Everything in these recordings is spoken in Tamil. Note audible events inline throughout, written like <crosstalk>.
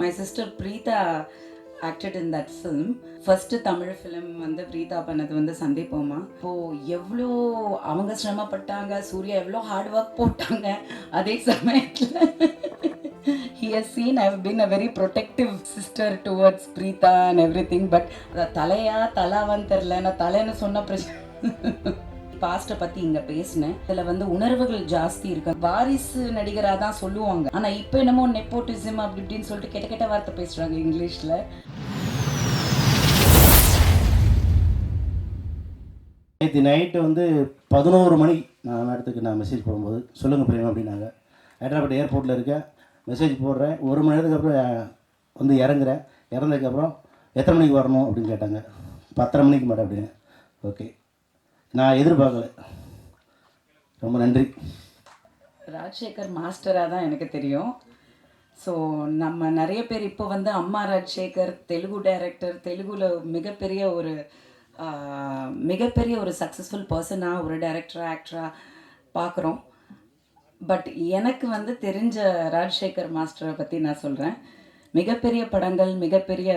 My sister Preetha acted in that film first Tamil film வந்து பிரீதா பண்ணது வந்து சந்திப்போமா இப்போது எவ்வளோ அவங்க சிரமப்பட்டாங்க சூர்யா எவ்வளோ ஹார்ட் ஒர்க் போட்டாங்க அதே சமயத்தில். Seen I seen I've been very protective sister towards towards Preeta everything but அது தலையா தலாவான்னு தெரில நான் தலைன்னு சொன்ன பிரச்சனை. பாஸ்ட்டை பற்றி இங்கே பேசினேன். இதில் வந்து உணர்வுகள் ஜாஸ்தி இருக்கு. வாரிசு நடிகராக தான் சொல்லுவாங்க. ஆனால் இப்போ என்னமோ நெப்போட்டிசம் அப்படி இப்படின்னு சொல்லிட்டு கெட்ட கெட்ட வார்த்தை பேசுகிறாங்க இங்கிலீஷில். நேற்று நைட்டு வந்து பதினோரு மணி நான் இடத்துக்கு நான் மெசேஜ் போடும்போது சொல்லுங்கள் பிரேமா அப்படின்னாங்க. ஹைதராபாத் ஏர்போர்ட்டில் இருக்கேன். மெசேஜ் போடுறேன். ஒரு மணி நேரத்துக்கு அப்புறம் வந்து இறங்குறேன். இறந்ததுக்கப்புறம் எத்தனை மணிக்கு வரணும் அப்படின்னு கேட்டாங்க. பத்தரை மணிக்கு மேடம் அப்படின்னு. ஓகே நான் எதிர்பார்க்கல. ரொம்ப நன்றி. ராஜசேகர் மாஸ்டராக தான் எனக்கு தெரியும். ஸோ நம்ம நிறைய பேர் இப்போ வந்து அம்மா ராஜசேகர் தெலுங்கு டைரக்டர் தெலுங்குல மிகப்பெரிய ஒரு மிகப்பெரிய ஒரு சக்ஸஸ்ஃபுல் பர்சனாக ஒரு டைரக்டராக ஆக்டராக பார்க்குறோம். பட் எனக்கு வந்து தெரிஞ்ச ராஜசேகர் மாஸ்டரை பற்றி நான் சொல்கிறேன் மிகப்பெரிய படங்கள் மிகப்பெரிய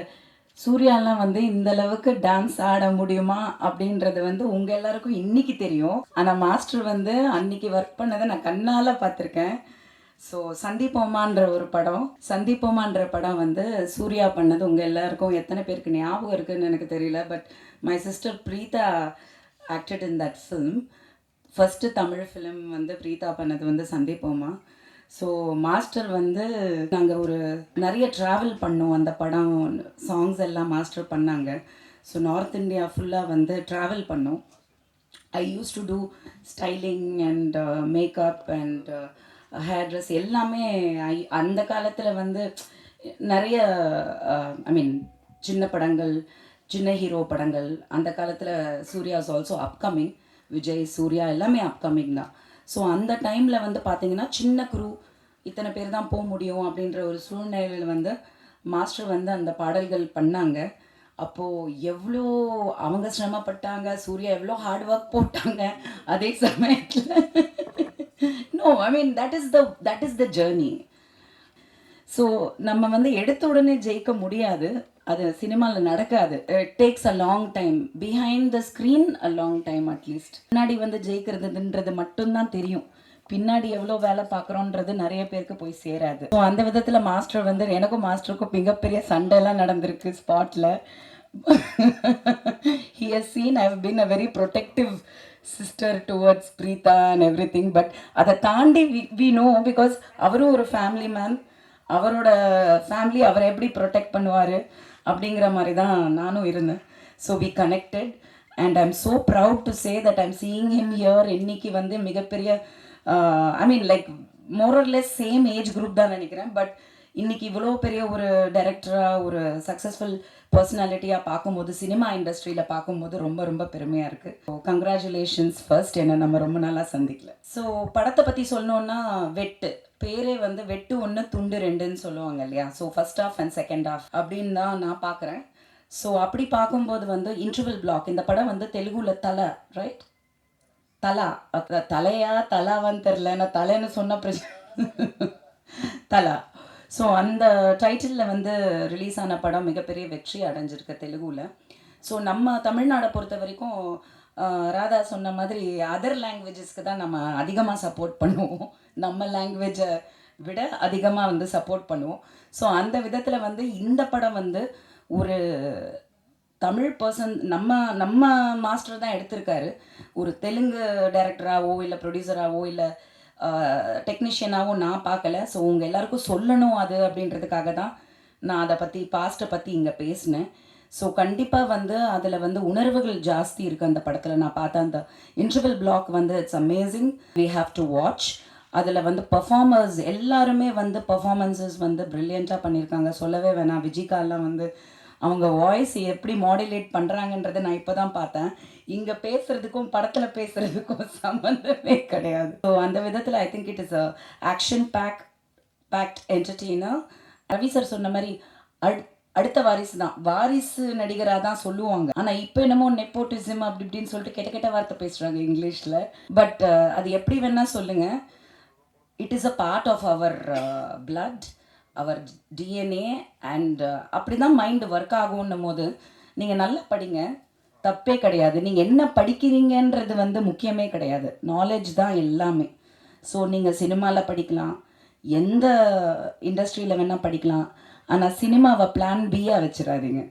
சூர்யாலாம் வந்து இந்த அளவுக்கு டான்ஸ் ஆட முடியுமா அப்படின்றது வந்து உங்கள் எல்லாருக்கும் இன்னைக்கு தெரியும். ஆனால் மாஸ்டர் வந்து அன்னைக்கு ஒர்க் பண்ணதை நான் கண்ணால் பார்த்துருக்கேன். ஸோ சந்திப்போமான்ற ஒரு படம். சந்திப்போமான்ற படம் வந்து சூர்யா பண்ணது உங்கள் எல்லாருக்கும் எத்தனை பேருக்கு ஞாபகம் இருக்குன்னு எனக்கு தெரியல. But my sister Preetha acted in that film first Tamil film வந்து பிரீதா பண்ணது வந்து சந்திப்போமா ஸோ மாஸ்டர் வந்து நாங்கள் ஒரு நிறைய ட்ராவல் பண்ணோம். அந்த படம் சாங்ஸ் எல்லாம் மாஸ்டர் பண்ணாங்க. ஸோ நார்த் இந்தியா ஃபுல்லாக வந்து ட்ராவல் பண்ணோம். I use to do styling and makeup and hair dress எல்லாமே ஐ அந்த காலத்தில் வந்து நிறைய uh, ஐ மீன் சின்ன படங்கள் சின்ன ஹீரோ படங்கள் அந்த காலத்தில் சூர்யாஸ் ஆல்சோ அப்கமிங் விஜய் சூர்யா எல்லாமே அப்கமிங் தான். ஸோ அந்த டைமில் வந்து பார்த்தீங்கன்னா சின்ன குரூ இத்தனை பேர் தான் போக முடியும் அப்படின்ற ஒரு சூழ்நிலையில் வந்து மாஸ்டர் வந்து அந்த பாடல்கள் பண்ணாங்க. அப்போது எவ்வளோ அவங்க சிரமப்பட்டாங்க சூர்யா எவ்வளோ ஹார்ட் ஒர்க் போட்டாங்க அதே சமயத்தில். No I mean that is the that is the journey so நம்ம வந்து எடுத்த உடனே ஜெயிக்க முடியாது. அது சினிமாவில் நடக்காது. It takes a long time behind the screen a long time at least முன்னாடி வந்து ஜெயிக்கிறதுன்றது மட்டும்தான் தெரியும். பின்னாடி எவ்வளோ வேலை பார்க்குறோன்றது நிறைய பேருக்கு போய் சேராது. ஸோ அந்த விதத்தில் மாஸ்டர் வந்து எனக்கும் மாஸ்டருக்கும் மிகப்பெரிய சண்டைலாம் நடந்திருக்கு ஸ்பாட்டில் he has seen I have been a very protective sister towards Preetha and everything but அதை தாண்டி வி வி நோ பிகாஸ் அவரும் ஒரு ஃபேமிலி மேன் அவரோட ஃபேமிலி அவரை எப்படி ப்ரொடெக்ட் பண்ணுவார் அப்படிங்கிற மாதிரி தான் நானும் இருந்தேன். So we connected and I am so proud to say that I'm seeing him here இன்னைக்கு வந்து மிகப்பெரிய I mean like more or less same age group தான் நினைக்கிறேன். பட் இன்னைக்கு இவ்வளோ பெரிய ஒரு டைரக்டராக ஒரு சக்ஸஸ்ஃபுல் பர்சனாலிட்டியாக பார்க்கும்போது சினிமா இண்டஸ்ட்ரியில் பார்க்கும்போது ரொம்ப ரொம்ப பெருமையாக இருக்குது ஸோ கங்க்ராச்சுலேஷன்ஸ் ஃபர்ஸ்ட் என்ன நம்ம ரொம்ப நாளாக சந்திக்கல. ஸோ படத்தை பற்றி சொல்லணுன்னா வெட்டு. பேரே வந்து வெட்டு ஒன்று துண்டு ரெண்டுன்னு சொல்லுவாங்க இல்லையா? So first half and second half அப்படின்னு தான் நான் பார்க்குறேன். ஸோ அப்படி பார்க்கும்போது வந்து இன்டர்வல் பிளாக் இந்த படம் வந்து தெலுங்குல தலை ரைட் தலா. தலையா தலாவான்னு தெரில நான் தலைன்னு சொன்ன பிரச்சனை. தலா. ஸோ அந்த டைட்டிலில் வந்து ரிலீஸ் ஆன படம் மிகப்பெரிய வெற்றி அடைஞ்சிருக்கு தெலுங்குல ஸோ நம்ம தமிழ்நாடை பொறுத்த வரைக்கும் ராதா சொன்ன மாதிரி அதர் லாங்குவேஜஸ்க்கு தான் நம்ம அதிகமாக சப்போர்ட் பண்ணுவோம். நம்ம லாங்குவேஜை விட அதிகமாக வந்து சப்போர்ட் பண்ணுவோம். ஸோ அந்த விதத்தில் வந்து இந்த படம் வந்து ஒரு தமிழ் பர்சன் நம்ம நம்ம மாஸ்டர் தான் எடுத்திருக்காரு. ஒரு தெலுங்கு டைரக்டராகவோ இல்லை ப்ரொடியூசராகவோ இல்லை டெக்னீஷியனாகவோ நான் பார்க்கல. ஸோ உங்கள் எல்லாருக்கும் சொல்லணும் அது அப்படின்றதுக்காக தான் நான் அதை பற்றி பாஸ்ட்டை பற்றி இங்கே பேசினேன். ஸோ கண்டிப்பாக வந்து அதில் வந்து உணர்வுகள் ஜாஸ்தி இருக்குது அந்த படத்தில். நான் பார்த்த அந்த இன்டர்வல் பிளாக் வந்து it's amazing we have to watch அதில் வந்து பர்ஃபார்மர்ஸ் எல்லாருமே வந்து பர்ஃபார்மன்ஸஸ் வந்து ப்ரில்லியண்ட்டாக பண்ணியிருக்காங்க. சொல்லவே வேணாம். விஜிகாலாம் வந்து அவங்க வாய்ஸ் எப்படி மாடுலேட் பண்ணுறாங்கன்றத நான் இப்போ தான் பார்த்தேன். இங்கே பேசுகிறதுக்கும் படத்தில் பேசுகிறதுக்கும் <laughs> சம்மந்தமே கிடையாது. ஸோ அந்த விதத்தில் I think it is a action pack packed entertainer Ravi sir சொன்ன மாதிரி அடு அடுத்த வாரிசு தான். வாரிசு நடிகராக தான் சொல்லுவாங்க. ஆனால் இப்போ என்னமோ நெப்போட்டிசம் அப்படி இப்படின்னு சொல்லிட்டு கெட்ட கெட்ட வார்த்தை பேசுகிறாங்க இங்கிலீஷில். பட் அது எப்படி வேணால் சொல்லுங்கள் it is a part of our blood our DNA and uh, அப்படி தான் மைண்டு ஒர்க் ஆகும்னும் போது நீங்கள் நல்லா படிங்க. தப்பே கிடையாது. நீங்கள் என்ன படிக்கிறீங்கன்றது வந்து முக்கியமே கிடையாது. நாலேஜ் தான் எல்லாமே. ஸோ நீங்கள் சினிமாவில் படிக்கலாம். எந்த இண்டஸ்ட்ரியில் வேணால் படிக்கலாம். ஆனால் சினிமாவை பிளான் பியாக வச்சிடாதீங்க.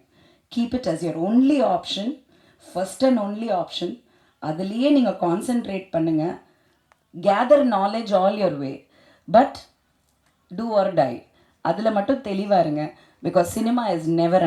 Keep it as your only option first and only option அதுலேயே நீங்கள் கான்சென்ட்ரேட் பண்ணுங்கள் gather knowledge all your way but do or die அதில் மட்டும் தெளிவாக இருங்க. Because cinema is never